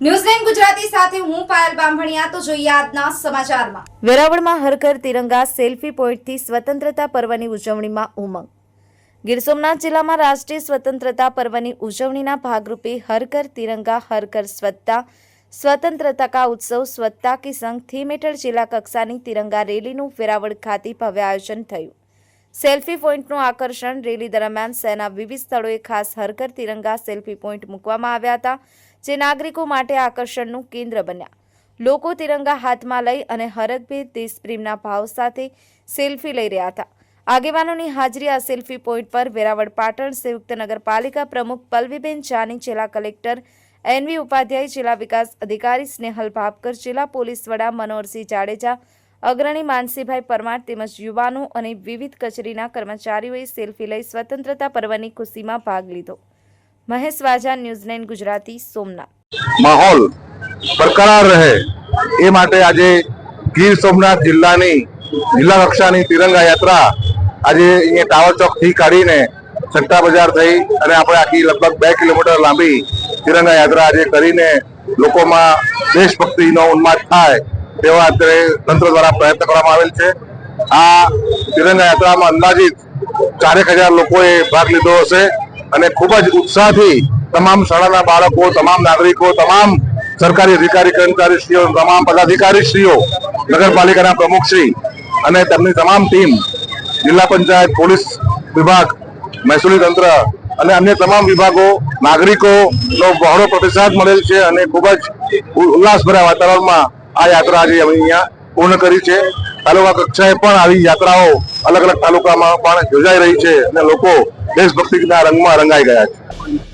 સ્વતંત્રતા પર્વની ઉજવણીમાં સ્વતંત્રતા કા ઉત્સવ સ્વત્તા કી સંઘ, થીમ હેઠળ કક્ષાની તિરંગા રેલીનું વેરાવળ ખાતે ભવ્ય આયોજન થયું. સેલ્ફી પોઈન્ટનું આકર્ષણ રેલી દરમિયાન સેના વિવિધ સ્થળોએ ખાસ હરકર તિરંગા સેલ્ફી પોઈન્ટ મૂકવામાં આવ્યા હતા. જે નાગરિકો માટે આકર્ષણનું કેન્દ્ર બન્યા. લોકો તિરંગા હાથમાં લઈ અને હરકભેર દેશપ્રેમના ભાવ સાથે સેલ્ફી લઈ રહ્યા હતા. આગેવાનોની હાજરી આ સેલ્ફી પોઈન્ટ પર વેરાવળ પાટણ સંયુક્ત નગરપાલિકા પ્રમુખ પલ્વીબેન જાની, જિલ્લા કલેક્ટર એનવી ઉપાધ્યાય, જિલ્લા વિકાસ અધિકારી સ્નેહલ ભાપકર જિલ્લા પોલીસ વડા મનોહરસિંહ જાડેજા, અગ્રણી માનસીભાઈ પરમાર તેમજ યુવાનો અને વિવિધ કચેરીના કર્મચારીઓએ સેલ્ફી લઈ સ્વતંત્રતા પર્વની ખુશીમાં ભાગ લીધો. મહેશ વાજા ન્યૂઝલેન્ડ ગુજરાતી, સોમનાથ. માહોલ બરકરાર રહે એ માટે આજે ગીર સોમનાથ જિલ્લાની, જિલ્લા કક્ષાની તિરંગા યાત્રા આજે અહીંયા ટાવર ચોકથી કાઢીને સટ્ટા બજાર થઈ અને આપણે આખી લગભગ બે કિલોમીટર લાંબી તિરંગા યાત્રા આજે કરીને લોકોમાં દેશભક્તિનો ઉન્માદ થાય તેવા અત્યારે તંત્ર દ્વારા પ્રયત્ન કરવામાં આવેલ છે. આ તિરંગા યાત્રામાં અંદાજિત ચારેક હજાર લોકોએ ભાગ લીધો હશે. અને ખૂબ જ ઉત્સાહથી તમામ શાળાના બાળકો, તમામ નાગરિકો, તમામ સરકારી અધિકારી કર્મચારીશ્રીઓ, તમામ પદાધિકારીશ્રીઓ, નગરપાલિકાના પ્રમુખશ્રી અને તેમની તમામ ટીમ, જિલ્લા પંચાયત, પોલીસ વિભાગ, મહેસૂલી તંત્ર અને અન્ય તમામ વિભાગો, નાગરિકોનો બહોળો પ્રતિસાદ મળેલ છે અને ખૂબ જ ઉલ્લાસભર્યા વાતાવરણમાં આ યાત્રા આજે અમે અહીંયા પૂર્ણ કરી છે. તાલુકા કક્ષાએ પણ આવી યાત્રાઓ અલગ અલગ તાલુકામાં પણ યોજાઈ રહી છે અને લોકો દેશભક્તિના રંગમાં રંગાઈ ગયા છે.